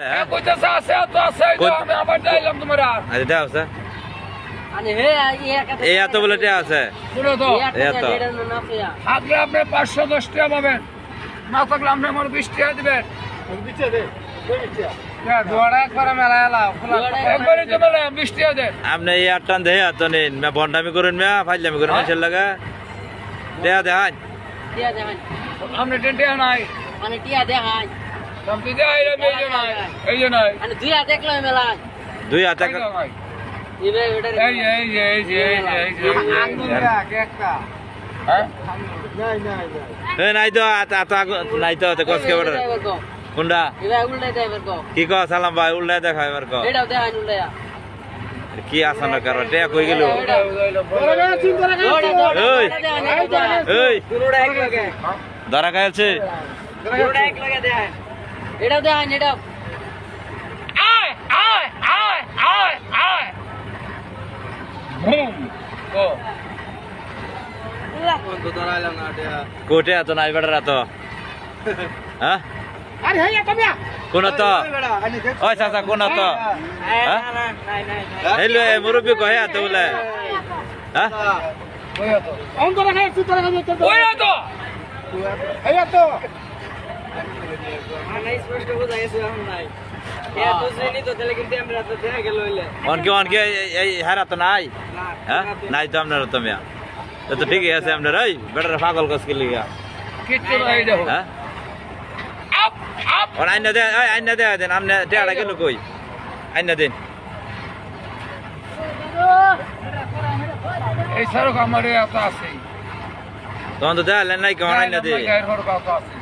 হ্যাঁ, পাঁচশো দশ টাকা পাবেন। না থাকলে আপনি আমার বিশ টাকা দিবেন। হ্যাঁ, আপনি বন্ডামি করুন ফাইলামি করুন হ্যাঁ। মানুষের লাগা। দেয়া দেহান আপনি টেন্টে নাই মানে টিয়া দেখাই কি কো ভাই উল্টা দেখা এবার কি আসানো কারণ ধরা কোটে আছো নাই বেড়া তো কোন কোন মুরব্বী কহে হ্যাঁ অনকে অনকে এই হারা তো নাই। হ্যাঁ? নাই তো আপনার তো মিয়া। তো তো ঠিকই আছে আপনার এই বেটার পাগল কস কে লিগা? হ্যাঁ? আর আইনা দে আইনা দে দেন আমনে টেড়া গেল কই? আইনা দেন। এই সড়ক আমার এত আছে তখন তো দেখালেন নাই কেমন আইনা দে আছে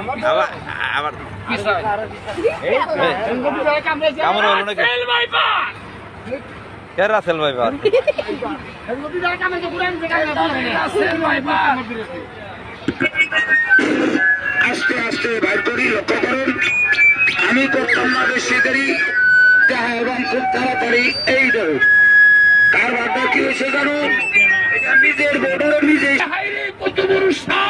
আবার আবার। কি হলো নাকি? কে রাসেল ভাই বার আস্তে আস্তে করি লক্ষ্য করুন। আমি করতাম না বেশি দেরি দেখা এবং খুব তাড়াতাড়ি এই ধরুন কার বারটা কি হয়েছে জানুন? এটা নিজের বোর্ডের কত বড় বাপরে